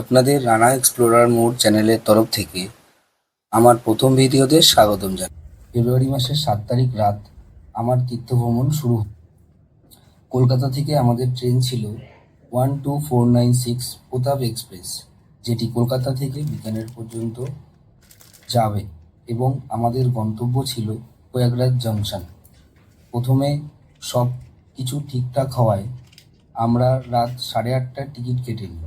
আপনাদের Rana explorer mode চ্যানেলের তরফ থেকে আমার প্রথম ভিডিওতে স্বাগতম জানাই। ফেব্রুয়ারি মাসের সাত তারিখ রাত আমার তীর্থ ভ্রমণ শুরু। কলকাতা থেকে আমাদের ট্রেন ছিল one two four nine six Pratap express, যেটি কলকাতা থেকে বিকানের পর্যন্ত যাবে এবং আমাদের গন্তব্য ছিল প্রয়াগরাজ জংশন। প্রথমে সব কিছু ঠিকঠাক হওয়ায় আমরা রাত সাড়ে আটটার টিকিট কেটে নিই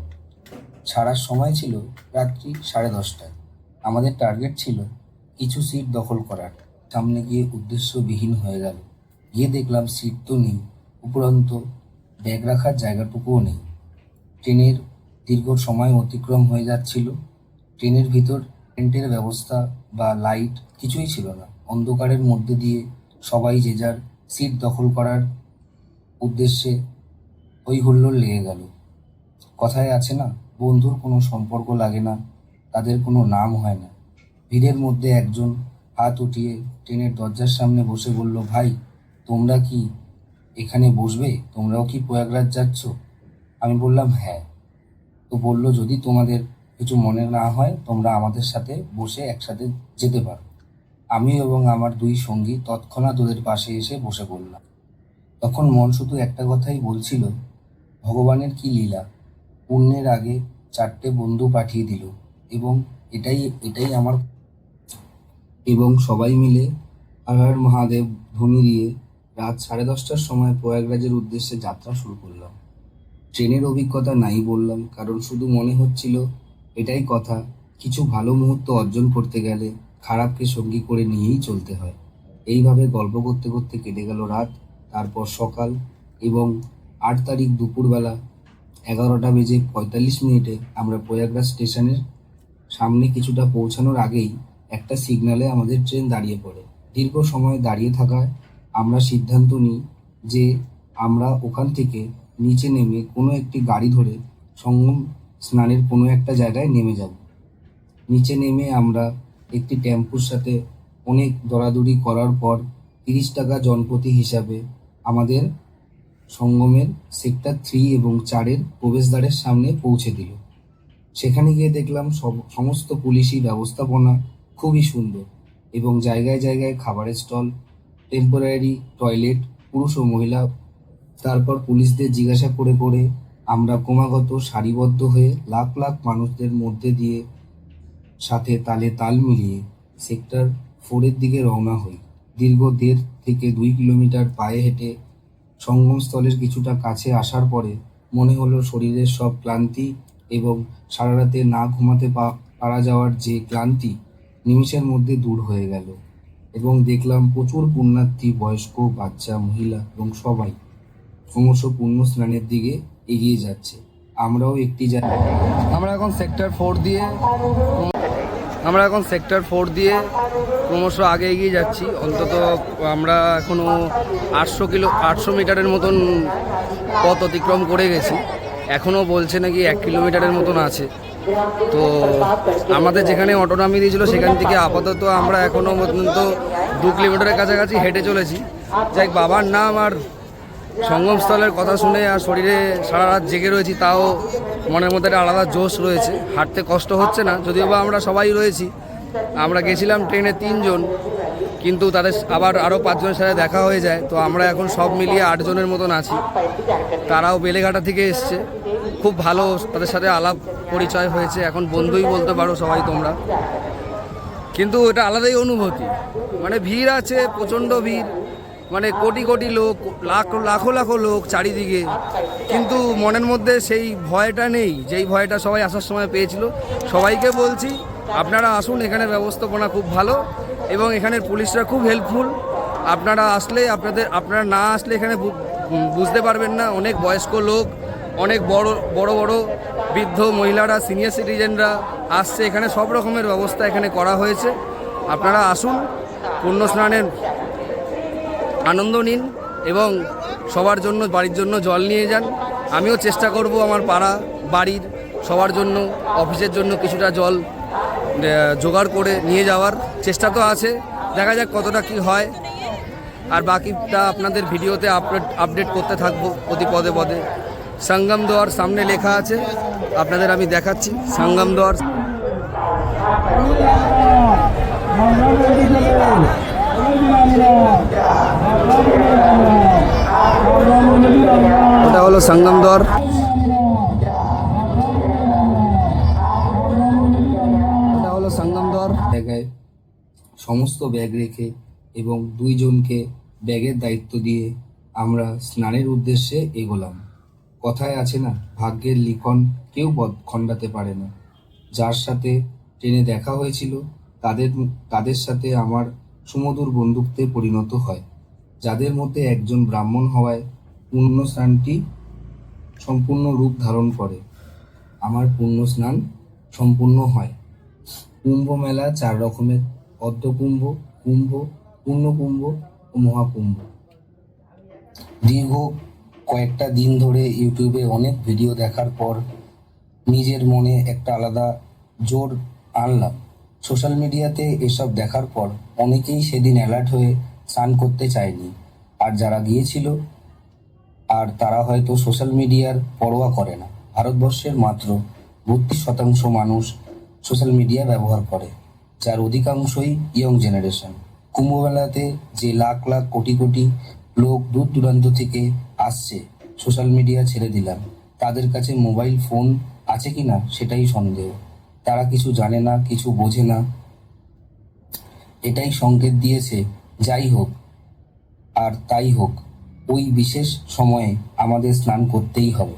ছাড়ার সময় ছিল রাত্রি সাড়ে দশটায় আমাদের টার্গেট ছিল কিছু সিট দখল করার। সামনে গিয়ে উদ্দেশ্যবিহীন হয়ে গেল। গিয়ে দেখলাম সিট তো নেই, উপরন্ত ব্যাগ রাখার জায়গাটুকুও নেই। ট্রেনের দীর্ঘ সময় অতিক্রম হয়ে যাচ্ছিল। ট্রেনের ভিতর টেন্টের ব্যবস্থা বা লাইট কিছুই ছিল না। অন্ধকারের মধ্যে দিয়ে সবাই যে যার সিট দখল করার উদ্দেশ্যে হই হুল্লোড় লেগে গেল। কথায় আছে না বন্ধুর কোনো সম্পর্ক লাগে না, তাদের কোনো নাম হয় না। ভিড়ের মধ্যে একজন হাত উঠিয়ে ট্রেনের দরজার সামনে বসে বলল, ভাই, তোমরা কি এখানে বসবে? তোমরাও কি প্রয়াগরাজ যাচ্ছ? আমি বললাম হ্যাঁ। তো বলল, যদি তোমাদের কিছু মনে না হয়, তোমরা আমাদের সাথে বসে একসাথে যেতে পারো। আমি এবং আমার দুই সঙ্গী তৎক্ষণাৎ ওদের পাশে এসে বসে পড়লাম। তখন মন শুধু একটা কথাই বলছিল, ভগবানের কি লীলা? পুণ্যের আগে চারটে বন্ধু পাঠিয়ে দিল এবং এটাই এটাই আমার এবং সবাই মিলে হর মহাদেব ধ্বনি দিয়ে রাত সাড়ে দশটার সময় প্রয়াগরাজের উদ্দেশ্যে যাত্রা শুরু করলাম। ট্রেনের অভিজ্ঞতা নাই বললাম, কারণ শুধু মনে হচ্ছিল এটাই কথা, কিছু ভালো মুহূর্ত অর্জন করতে গেলে খারাপকে সঙ্গী করে নিয়েই চলতে হয়। এইভাবে গল্প করতে করতে কেটে গেল রাত, তারপর সকাল এবং আট তারিখ দুপুরবেলা এগারোটা বেজে পঁয়তাল্লিশ মিনিটে আমরা প্রয়াগরাজ স্টেশনের সামনে কিছুটা পৌঁছানোর আগেই একটা সিগনালে আমাদের ট্রেন দাঁড়িয়ে পড়ে। দীর্ঘ সময় দাঁড়িয়ে থাকায় আমরা সিদ্ধান্ত নিই যে আমরা ওখান থেকে নিচে নেমে কোনো একটি গাড়ি ধরে সঙ্গম স্নানের কোনো একটা জায়গায় নেমে যাব। নিচে নেমে আমরা একটি টেম্পুর সাথে অনেক দরাদরি করার পর তিরিশ টাকা জনপ্রতি হিসাবে আমাদের সঙ্গমের সেক্টর থ্রি এবং চারের প্রবেশদ্বারের সামনে পৌঁছে দিল। সেখানে গিয়ে দেখলাম সব, সমস্ত পুলিশি ব্যবস্থাপনা খুবই সুন্দর এবং জায়গায় জায়গায় খাবারের স্টল, টেম্পোরারি টয়লেট, পুরুষ ও মহিলা। তারপর পুলিশদের জিজ্ঞাসা করে করে আমরা ক্রমাগত সারিবদ্ধ হয়ে লাখ লাখ মানুষদের মধ্যে দিয়ে সাথে তালে তাল মিলিয়ে সেক্টর ফোরের দিকে রওনা হই। দীর্ঘ দেড় থেকে দুই কিলোমিটার পায়ে হেঁটে সঙ্গমস্থলের কিছুটা কাছে আসার পরে মনে হলো শরীরের সব ক্লান্তি এবং সারা রাতে না ঘুমাতে পারা যাওয়ার যে ক্লান্তি নিমিষের মধ্যে দূর হয়ে গেল এবং দেখলাম প্রচুর পুণ্যার্থী, বয়স্ক, বাচ্চা, মহিলা এবং সবাই ক্রমশ পূর্ণ স্নানের দিকে এগিয়ে যাচ্ছে। আমরাও একটি জায়গায় আমরা এখন সেক্টর ফোর দিয়ে আমরা এখন সেক্টর ফোর দিয়ে ক্রমশ আগে এগিয়ে যাচ্ছি। অন্তত আমরা এখনও আটশো কিলো, আটশো মিটারের মতন পথ অতিক্রম করে গেছি। এখনও বলছে নাকি এক কিলোমিটারের মতন আছে। তো আমাদের যেখানে অটো নামিয়ে দিয়েছিল, সেখান থেকে আপাতত আমরা এখনও পর্যন্ত দু কিলোমিটারের কাছাকাছি হেঁটে চলেছি। যাই বাবার নাম আর সঙ্গমস্থলের কথা শুনে আর শরীরে সারা রাত জেগে রয়েছি, তাও মনের মধ্যে একটা আলাদা জোশ রয়েছে। হাঁটতে কষ্ট হচ্ছে না, যদিও বা আমরা সবাই রয়েছি। আমরা গেছিলাম ট্রেনে তিনজন, কিন্তু তাদের আবার আরও পাঁচজনের সাথে দেখা হয়ে যায়। তো আমরা এখন সব মিলিয়ে আটজনের মতন আছি। তারাও বেলেঘাটা থেকে এসছে। খুব ভালো তাদের সাথে আলাপ পরিচয় হয়েছে। এখন বন্ধুই বলতে পারো সবাই তোমরা। কিন্তু এটা আলাদাই অনুভূতি। মানে ভিড় আছে, প্রচণ্ড ভিড়। মানে কোটি কোটি লোক, লাখ, লাখো লাখো লোক চারিদিকে। কিন্তু মনের মধ্যে সেই ভয়টা নেই, যেই ভয়টা সবাই আসার সময় পেয়েছিল। সবাইকে বলছি, আপনারা আসুন, এখানে ব্যবস্থাপনা খুব ভালো এবং এখানের পুলিশরা খুব হেল্পফুল আপনারা আসলে আপনাদের, আপনারা না আসলে এখানে বুঝতে পারবেন না। অনেক বয়স্ক লোক, অনেক বড় বড় বড় বৃদ্ধ মহিলারা সিনিয়র সিটিজেনরা আসছে। এখানে সব রকমের ব্যবস্থা এখানে করা হয়েছে। আপনারা আসুন পুণ্য স্নানের আনন্দ নিন এবং সবার জন্য, বাড়ির জন্য জল নিয়ে যান। আমিও চেষ্টা করব আমার পাড়া, বাড়ির সবার জন্য, অফিসের জন্য কিছুটা জল জোগাড় করে নিয়ে যাওয়ার চেষ্টা তো আছে। দেখা যাক কতটা কি হয়। আর বাকিটা আপনাদের ভিডিওতে আপডেট আপডেট করতে থাকব প্রতি পদে পদে। সঙ্গম দ্বার সামনে লেখা আছে, আপনাদের আমি দেখাচ্ছি। সঙ্গম দ্বার ওটা হলো সঙ্গম দ্বার ওটা হলো দ্বার জায়গায় সমস্ত ব্যাগ রেখে এবং দুইজনকে ব্যাগের দায়িত্ব দিয়ে আমরা স্নানের উদ্দেশ্যে এগোলাম। কথায় আছে না, ভাগ্যের লিখন কেউ খণ্ডাতে পারে না। যার সাথে ট্রেনে দেখা হয়েছিল, তাদের তাদের সাথে আমার সুমধুর বন্ধুত্বে পরিণত হয়, যাদের মধ্যে একজন ব্রাহ্মণ হওয়ায় পুণ্য স্নানটি সম্পূর্ণ রূপ ধারণ করে। আমার পুণ্য স্নান সম্পূর্ণ হয়। কুম্ভ মেলা চার রকমের অর্ধকুম্ভ কুম্ভ, পূর্ণকুম্ভ ও মহাকুম্ভ। দীর্ঘ কয়েকটা দিন ধরে ইউটিউবে অনেক ভিডিও দেখার পর নিজের মনে একটা আলাদা জোর আনলাম। সোশ্যাল মিডিয়াতে এসব দেখার পর অনেকেই সেদিন অ্যালার্ট হয়ে স্নান করতে চায়নি। আর যারা গিয়েছিল, আর তারা হয়তো সোশ্যাল মিডিয়ার পরোয়া করে না। ভারতবর্ষের মাত্র বত্রিশ শতাংশ মানুষ সোশ্যাল মিডিয়া ব্যবহার করে, যার অধিকাংশই ইয়ং জেনারেশন। কুম্ভমেলাতে যে লাখ লাখ কোটি কোটি লোক দূর দূরান্ত থেকে আসছে, সোশ্যাল মিডিয়া ছেড়ে দিলাম। তাদের কাছে মোবাইল ফোন আছে কি না সেটাই সন্দেহ। তারা কিছু জানে না, কিছু বোঝে না। এটাই সংকেত দিয়েছে, যাই হোক, আর তাই হোক, ওই বিশেষ সময়ে আমাদের স্নান করতেই হবে।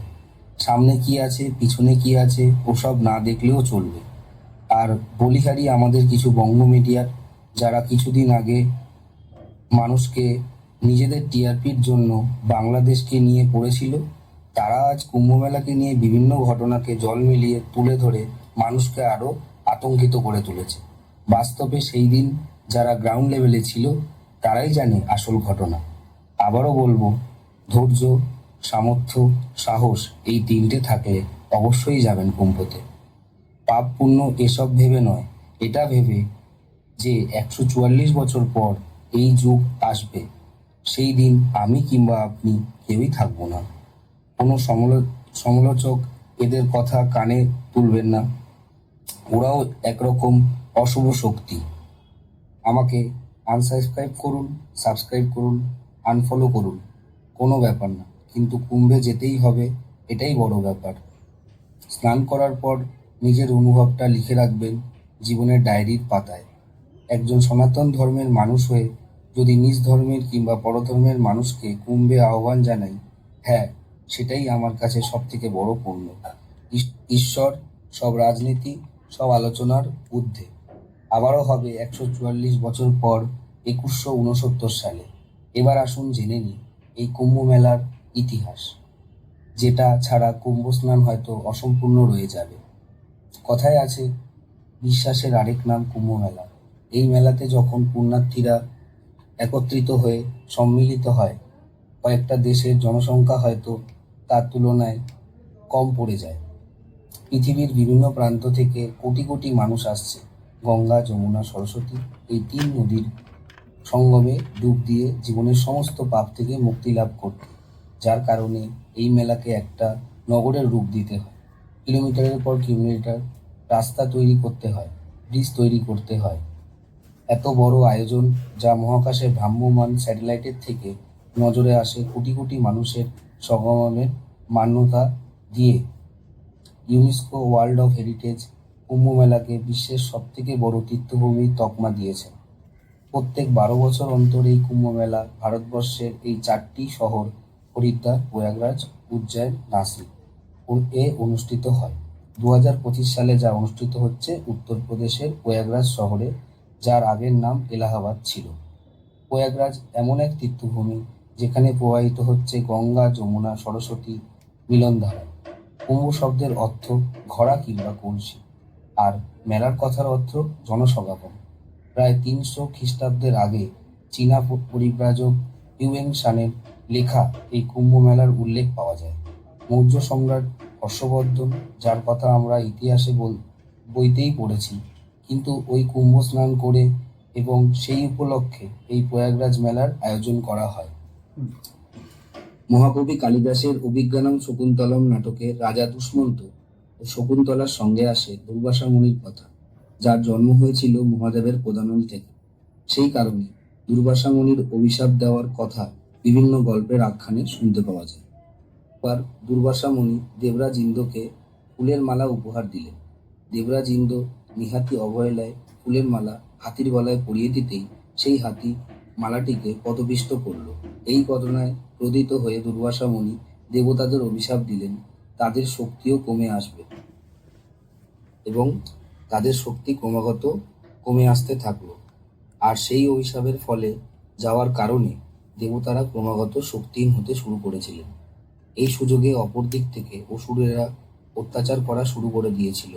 সামনে কি আছে, পিছনে কি আছে, ওসব না দেখলেও চলবে। আর বলিহারি আমাদের কিছু বঙ্গ মিডিয়ার, যারা কিছুদিন আগে মানুষকে নিজেদের টিআরপির জন্য বাংলাদেশকে নিয়ে পড়েছিল, তারা আজ কুম্ভমেলাকে নিয়ে বিভিন্ন ঘটনাকে জল মিলিয়ে তুলে ধরে মানুষকে আরও আতঙ্কিত করে তুলেছে। বাস্তবে সেই দিন যারা গ্রাউন্ড লেভেলে ছিল, তারাই জানে আসল ঘটনা। আবারও বলব, ধৈর্য, সামর্থ্য, সাহস এই তিনটে থাকলে অবশ্যই যাবেন কুম্ভতে। পাপ এসব ভেবে নয়, এটা ভেবে যে একশো চুয়াল্লিশ বছর পর এই যুগ আসবে। সেই দিন আমি কিংবা আপনি কেউই থাকব না। কোনো সমলো- সমালোচক এদের কথা কানে তুলবেন না। ওরাও একরকম অশুভ শক্তি। আমাকে আনসাবস্ক্রাইব করুন সাবস্ক্রাইব করুন আনফলো করুন, কোনো ব্যাপার না। কিন্তু কুম্ভে যেতেই হবে, এটাই বড় ব্যাপার। স্নান করার পর নিজের অনুভবটা লিখে রাখবেন জীবনের ডায়েরির পাতায়। একজন সনাতন ধর্মের মানুষ হয়ে যদি নিজ ধর্মের কিংবা পরধর্মের মানুষকে কুম্ভে আহ্বান জানাই হ্যাঁ সেটাই আমার কাছে সবথেকে বড় পূর্ণ ঈশ্বর সব রাজনীতি সব আলোচনার ঊর্ধ্বে। আবারও হবে একশো চুয়াল্লিশ বছর পর একুশশো উনসত্তর সালে। এবার আসুন জেনে নিই এই কুম্ভ মেলার ইতিহাস, যেটা ছাড়া কুম্ভ স্নান হয়তো অসম্পূর্ণ রয়ে যাবে। কথায় আছে, বিশ্বাসের আরেক নাম কুম্ভ মেলা। এই মেলাতে যখন পুণ্যার্থীরা একত্রিত হয়ে সম্মিলিত হয়, কয়েকটা দেশের জনসংখ্যা হয়তো তার তুলনায় কম পড়ে যায়। পৃথিবীর বিভিন্ন প্রান্ত থেকে কোটি কোটি মানুষ আসছে। গঙ্গা, যমুনা, সরস্বতী এই তিন নদীর সঙ্গমে ডুব দিয়ে জীবনের সমস্ত পাপ থেকে মুক্তি লাভ করতে। যার কারণে এই মেলাকে একটা নগরের রূপ দিতে হয়। কিলোমিটারের পর কিলোমিটার রাস্তা তৈরি করতে হয়, ব্রিজ তৈরি করতে হয়। এত বড় আয়োজন যা মহাকাশে ভ্রাম্যমান স্যাটেলাইটের থেকে নজরে আসে কোটি কোটি মানুষের সগমনের মান্যতা দিয়ে। UNESCO world of heritage Kumbh মেলাকে বিশ্বের সবথেকে বড় তীর্থভূমির তকমা দিয়েছে। প্রত্যেক বারো বছর অন্তর এই কুম্ভ মেলা ভারতবর্ষের এই চারটি শহর, হরিদ্বার, প্রয়াগরাজ, উজ্জয়ন, নাসিক এ অনুষ্ঠিত হয়। দু হাজার পঁচিশ সালে যা অনুষ্ঠিত হচ্ছে উত্তরপ্রদেশের প্রয়াগরাজ শহরে, যার আগের নাম এলাহাবাদ ছিল। প্রয়াগরাজ এমন এক তীর্থভূমি যেখানে প্রবাহিত হচ্ছে গঙ্গা, যমুনা, সরস্বতী মিলনধারা। কুম্ভ শব্দের অর্থ ঘোড়া কিংবা কলসি। আর মেলার কথার অর্থ জনসমাগম। প্রায় তিনশো খ্রিস্টাব্দের আগে চীনা পরিব্রাজক ইউএন শানের লেখা এই কুম্ভ মেলার উল্লেখ পাওয়া যায়। মৌর্য সম্রাট হর্ষবর্ধন, যার কথা আমরা ইতিহাসে বইতেই পড়েছি, কিন্তু ওই কুম্ভ স্নান করে এবং সেই উপলক্ষে এই প্রয়াগরাজ মেলার আয়োজন করা হয়। মহাকবি কালিদাসের অভিজ্ঞানম শকুন্তলম নাটকে রাজা দুষ্মন্ত ও শকুন্তলার সঙ্গে আসে দুর্বাসা মুনির কথা, যার জন্ম হয়েছিল মহাদেবের প্রদানল থেকে। সেই কারণে দুর্বাসা অভিশাপ দেওয়ার কথা বিভিন্ন গল্পের আখ্যানে শুনতে পাওয়া যায়। এবার দুর্বাসা মুনি দেবরাজ ইন্দ্রকে ফুলের মালা উপহার দিলেন। দেবরাজ ইন্দ্র নিহাতি অবহেলায় ফুলের মালা হাতির গলায় পরিয়ে দিতেই সেই হাতি মালাটিকে পদপিষ্ট করল। এই ঘটনায় ক্রোধিত হয়ে দুর্বাসা মুনি দেবতাদের অভিশাপ দিলেন। তাদের শক্তিও কমে আসবে এবং তাদের শক্তি ক্রমাগত কমে আসতে থাকল। আর সেই অভিশাপের ফলে যাওয়ার কারণে দেবতারা ক্রমাগত শক্তিহীন হতে শুরু করেছিলেন। এই সুযোগে অপর দিক থেকে অসুরেরা অত্যাচার করা শুরু করে দিয়েছিল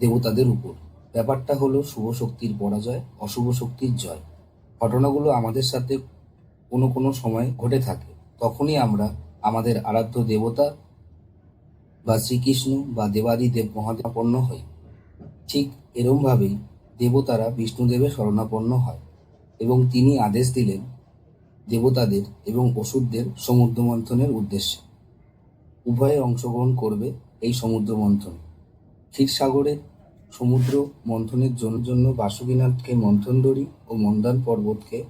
দেবতাদের উপর। ব্যাপারটা হলো শুভ শক্তির পরাজয়, অশুভ শক্তির জয়। ঘটনাগুলো আমাদের সাথে কোনো কোনো সময় ঘটে থাকে। তখনই আমরা আমাদের আরাধ্য দেবতা বা শ্রীকৃষ্ণ বা দেবাদিদেব মহাদেবাপন্ন হই। ঠিক এরমভাবেই দেবতারা বিষ্ণুদেবের শরণাপন্ন হয় এবং তিনি আদেশ দিলেন দেবতাদের এবং অসুরদের সমুদ্র মন্থনের উদ্দেশ্যে। উভয়ে অংশগ্রহণ করবে এই সমুদ্র মন্থনে। ক্ষীরসাগরে সমুদ্র মন্থনের জন্য জন্য বাসুকীনাথকে মন্থন দড়ি ও মন্দান পর্বতকে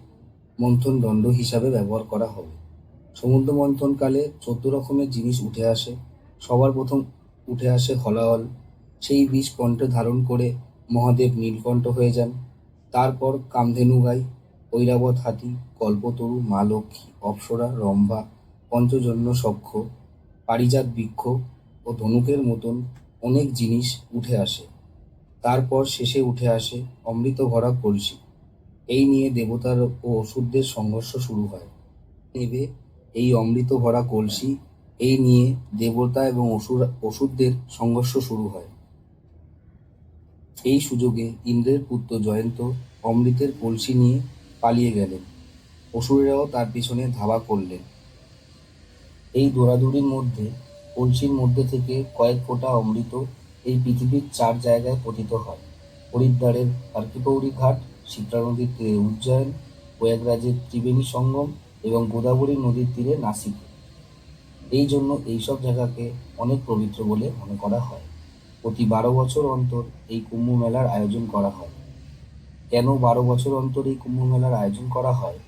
মন্থন দণ্ড হিসাবে ব্যবহার করা হবে। সমুদ্র মন্থনকালে চোদ্দ রকমের জিনিস উঠে আসে। সবার প্রথম উঠে আসে হলাহল। সেই বিষ কণ্ঠে ধারণ করে মহাদেব নীলকণ্ঠ হয়ে যান। তারপর কামধেনু গাই, ঐরাবত হাতি, কল্পতরু, মা লক্ষ্মী, অপ্সরা, রম্ভা, পঞ্চজন্য সখ্য পারিজাত বৃক্ষ ও ধনুকের মতন অনেক জিনিস উঠে আসে। তারপর শেষে উঠে আসে অমৃত ভরা কলসি। এই নিয়ে দেবতার ও অসুরদের সংঘর্ষ শুরু হয়। নেবে এই অমৃত ভরা কলসি, এই নিয়ে দেবতা এবং অসুর, অসুরদের সংঘর্ষ শুরু হয়। এই সুযোগে ইন্দ্রের পুত্র জয়ন্ত অমৃতের কলসি নিয়ে পালিয়ে গেলেন। অসুরেরাও তার পিছনে ধাওয়া করলেন। এই দৌড়াদৌড়ির মধ্যে, কলসির মধ্যে থেকে কয়েক ফোঁটা অমৃত এই পৃথিবীর চার জায়গায় পতিত হয়। হরিদ্বারের কার্কিপৌরী ঘাট শিপ্রা নদীর তীরে উজ্জয়ন, প্রয়াগরাজের ত্রিবেণী সঙ্গম এবং গোদাবরী নদীর তীরে নাসিক। এই জন্য এইসব জায়গাকে অনেক পবিত্র বলে মনে করা হয়। প্রতি বারো বছর অন্তর এই কুম্ভ মেলার আয়োজন করা হয়। কেন বারো বছর অন্তর এই কুম্ভ মেলার আয়োজন করা হয়?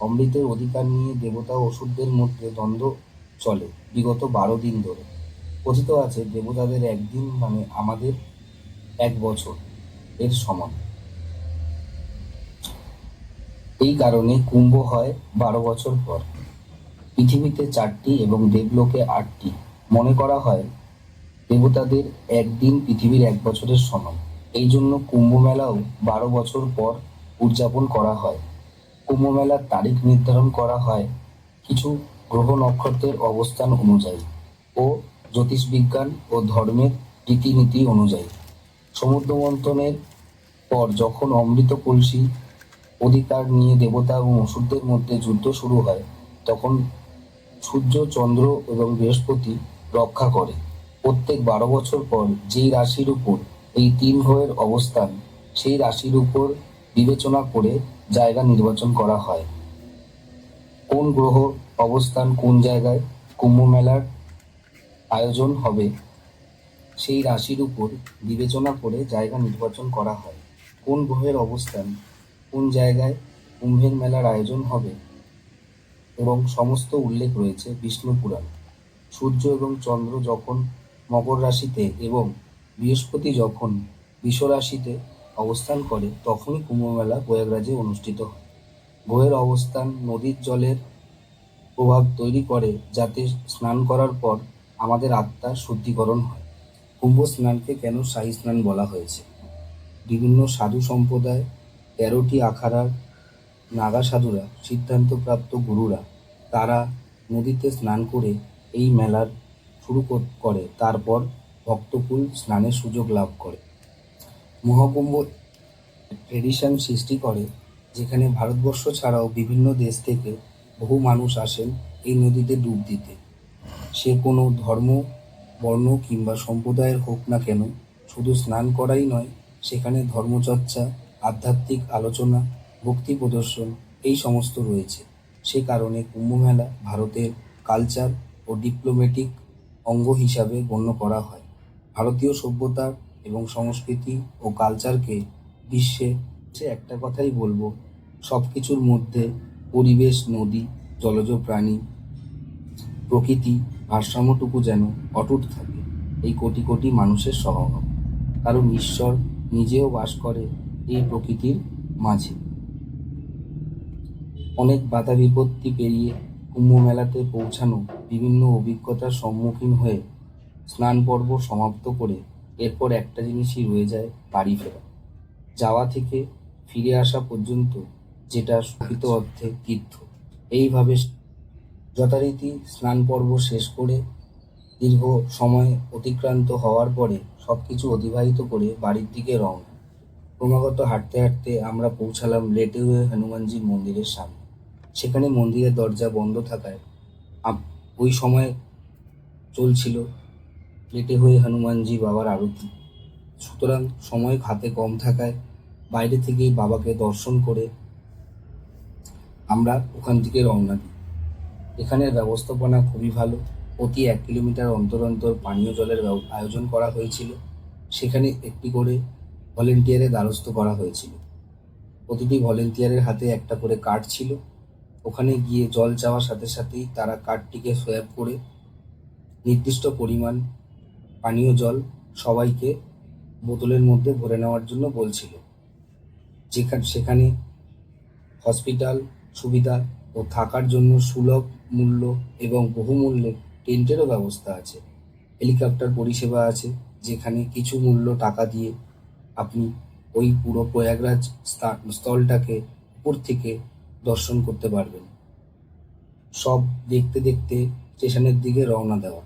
অমৃতের অধিকার নিয়ে দেবতা অসুরদের মধ্যে দ্বন্দ্ব চলে বিগত বারো দিন ধরে। কথিত আছে, দেবতাদের একদিন মানে আমাদের এক বছর। এর সমান। এই কারণে কুম্ভ হয় বারো বছর পর। পৃথিবীতে চারটি এবং দেবলোকে আটটি। মনে করা হয় দেবতাদের একদিন পৃথিবীর এক বছরের সমান। এই জন্য কুম্ভ মেলাও বারো বছর পর উদযাপন করা হয়। কুম্ভ মেলার তারিখ নির্ধারণ করা হয় কিছু গ্রহ নক্ষত্রের অবস্থান অনুযায়ী ও জ্যোতিষবিজ্ঞান ও ধর্মের রীতিনীতি অনুযায়ী। সমুদ্র মন্থনের পর যখন অমৃত কলসি অধিকার নিয়ে দেবতা এবং অসুরদের মধ্যে যুদ্ধ শুরু হয়। তখন সূর্য, চন্দ্র এবং বৃহস্পতি রক্ষা করে। প্রত্যেক বারো বছর পর যেই রাশির উপর এই তিন গ্রহের অবস্থান, সেই রাশির উপর বিবেচনা করে জায়গা নির্বাচন করা হয়। কোন গ্রহ অবস্থান কোন জায়গায় কুম্ভ মেলার আয়োজন হবে, সেই রাশির উপর বিবেচনা করে জায়গা নির্বাচন করা হয়। কোন গ্রহের অবস্থান কোন জায়গায় কুম্ভের মেলার আয়োজন হবে এবং সমস্ত উল্লেখ রয়েছে বিষ্ণু পুরাণ। সূর্য এবং চন্দ্র যখন মকর রাশিতে এবং বৃহস্পতি যখন বৃষ রাশিতে অবস্থান করে, তখনই কুম্ভমেলা প্রয়াগরাজে অনুষ্ঠিত হয়। গ্রহের অবস্থান নদীর জলের প্রভাব তৈরি করে, যাতে স্নান করার পর আমাদের আত্মার শুদ্ধিকরণ হয়। কুম্ভ স্নানকে কেন শাহী স্নান বলা হয়েছে? বিভিন্ন সাধু সম্প্রদায় তেরোটি আখাড়ার নাগা সাধুরা সিদ্ধান্তপ্রাপ্ত গুরুরা, তারা নদীতে স্নান করে এই মেলার শুরু করে তারপর ভক্তকুল স্নানের সুযোগ লাভ করে। মহাকুম্ভ ট্রেডিশন সৃষ্টি করে, যেখানে ভারতবর্ষ ছাড়াও বিভিন্ন দেশ থেকে বহু মানুষ আসেন এই নদীতে ডুব দিতে। সে কোনো ধর্ম, বর্ণ কিংবা সম্প্রদায়ের হোক না কেন, শুধু স্নান করাই নয়, সেখানে ধর্মচর্চা আধ্যাত্মিক আলোচনা, ভক্তি প্রদর্শন এই সমস্ত রয়েছে। সে কারণে কুম্ভমেলা ভারতের কালচার ও ডিপ্লোম্যাটিক অঙ্গ হিসাবে গণ্য করা হয়। ভারতীয় সভ্যতা এবং সংস্কৃতি ও কালচারকে বিশ্বে সে একটা কথাই বলব সব কিছুর মধ্যে পরিবেশ, নদী, জলজ প্রাণী, প্রকৃতি ভারসাম্যটুকু যেন অটুট থাকে, এই কোটি কোটি মানুষের সমাগম কারণ ঈশ্বর নিজেও বাস করে এই প্রকৃতির মাঝে। অনেক বাধা বিপত্তি পেরিয়ে কুম্ভ মেলাতে পৌঁছানো বিভিন্ন অভিজ্ঞতার সম্মুখীন হয়ে স্নান পর্ব সমাপ্ত করে এরপর একটা জিনিসই রয়ে যায় বাড়ি ফেরা। যাওয়া থেকে ফিরে আসা পর্যন্ত যেটা প্রকৃত অর্থে তীর্থ। এইভাবে যথারীতি স্নান পর্ব শেষ করে দীর্ঘ সময় অতিক্রান্ত হওয়ার পরে সব কিছু অতিবাহিত করে বাড়ির দিকে রওনা। ক্রমাগত হাঁটতে হাঁটতে আমরা পৌঁছালাম লেটে হয়ে হনুমানজির মন্দিরের সামনে। সেখানে মন্দিরের দরজা বন্ধ থাকায় ওই সময় চলছিল লেটে হয়ে হনুমানজি বাবার আরতি। সুতরাং সময় হাতে কম থাকায় বাইরে থেকেই বাবাকে দর্শন করে আমরা ওখান থেকে রওনা দিই। এখানের ব্যবস্থাপনা খুবই ভালো। প্রতি এক কিলোমিটার অন্তর অন্তর পানীয় জলের আয়োজন করা হয়েছিল। সেখানে একটি করে ভলেন্টিয়ারের দ্বারস্থ করা হয়েছিল। প্রতিটি ভলেন্টিয়ারের হাতে একটা করে কার্ড ছিল। ওখানে গিয়ে জল চাওয়ার সাথে সাথেই তারা কার্ডটিকে সোয়াব করে নির্দিষ্ট পরিমাণ পানীয় জল সবাইকে বোতলের মধ্যে ভরে নেওয়ার জন্য বলছিল। যেখানে সেখানে হসপিটাল সুবিধা ও থাকার জন্য সুলভ মূল্য এবং বহুমূল্যে টেন্টেরও ব্যবস্থা আছে। হেলিকপ্টার পরিষেবা আছে, যেখানে কিছু মূল্য টাকা দিয়ে আপনি ওই পুরো প্রয়াগরাজ স্থা- স্থলটাকে উপর থেকে দর্শন করতে পারবেন। সব দেখতে দেখতে স্টেশনের দিকে রওনা দেওয়া।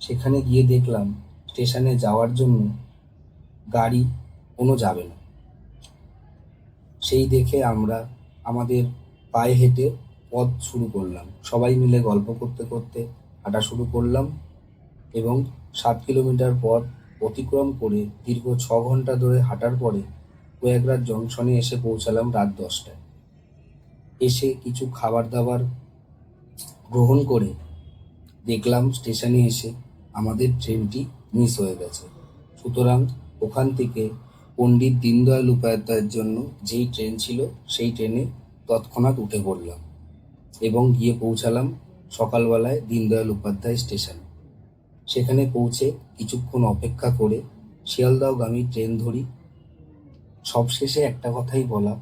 সেখানে গিয়ে দেখলাম স্টেশনে যাওয়ার জন্য গাড়ি কোনো যাবে না। সেই দেখে আমরা আমাদের পায়ে হেঁটে পথ শুরু করলাম। সবাই মিলে গল্প করতে করতে হাঁটা শুরু করলাম এবং সাত কিলোমিটার পথ অতিক্রম করে দীর্ঘ ছ ঘণ্টা ধরে হাঁটার পরে প্রয়াগরাজ জংশনে এসে পৌঁছালাম রাত দশটায়। এসে কিছু খাবার দাবার গ্রহণ করে দেখলাম স্টেশনে এসে আমাদের ট্রেনটি মিস হয়ে গেছে। সুতরাং ওখান থেকে পণ্ডিত দীনদয়াল উপাধ্যায়ের জন্য যেই ট্রেন ছিল সেই ট্রেনে তৎক্ষণাৎ উঠে পড়লাম এবং গিয়ে পৌঁছালাম সকালবেলায় দীনদয়াল উপাধ্যায় স্টেশন। সেখানে পৌঁছে কিছুক্ষণ অপেক্ষা করে শিয়ালদাহগামী ট্রেন ধরি। সবশেষে একটা কথাই বলা,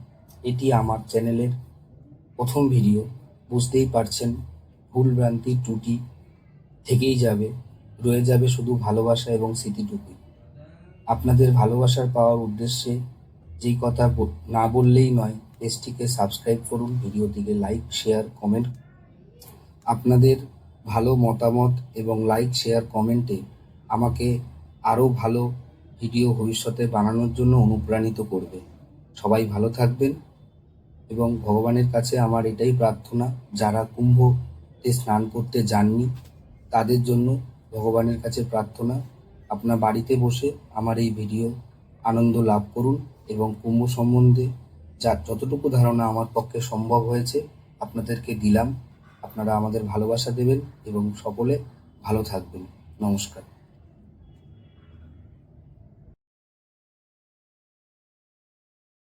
এটি আমার চ্যানেলের প্রথম ভিডিও। বুঝতেই পারছেন, ভুলভ্রান্তি ত্রুটি থেকেই যাবে, রয়ে যাবে শুধু ভালোবাসা এবং স্মৃতিটুকুই। আপনাদের ভালোবাসার পাওয়ার উদ্দেশ্যে যেই কথা না বললেই নয়, পেজটিকে সাবস্ক্রাইব করুন, ভিডিওটিকে লাইক, শেয়ার, কমেন্ট। আপনাদের ভালো মতামত এবং লাইক শেয়ার কমেন্টে আমাকে আরও ভালো ভিডিও ভবিষ্যতে বানানোর জন্য অনুপ্রাণিত করবে। সবাই ভালো থাকবেন এবং ভগবানের কাছে আমার এটাই প্রার্থনা, যারা কুম্ভতে স্নান করতে যাননি, তাদের জন্য ভগবানের কাছে প্রার্থনা, আপনার বাড়িতে বসে আমার এই ভিডিও আনন্দ লাভ করুন এবং কুম্ভ সম্বন্ধে যা যতটুকু ধারণা আমার পক্ষে সম্ভব হয়েছে, আপনাদেরকে দিলাম। আপনারা আমাদের ভালোবাসা দেবেন এবং সকলে ভালো থাকবেন। নমস্কার।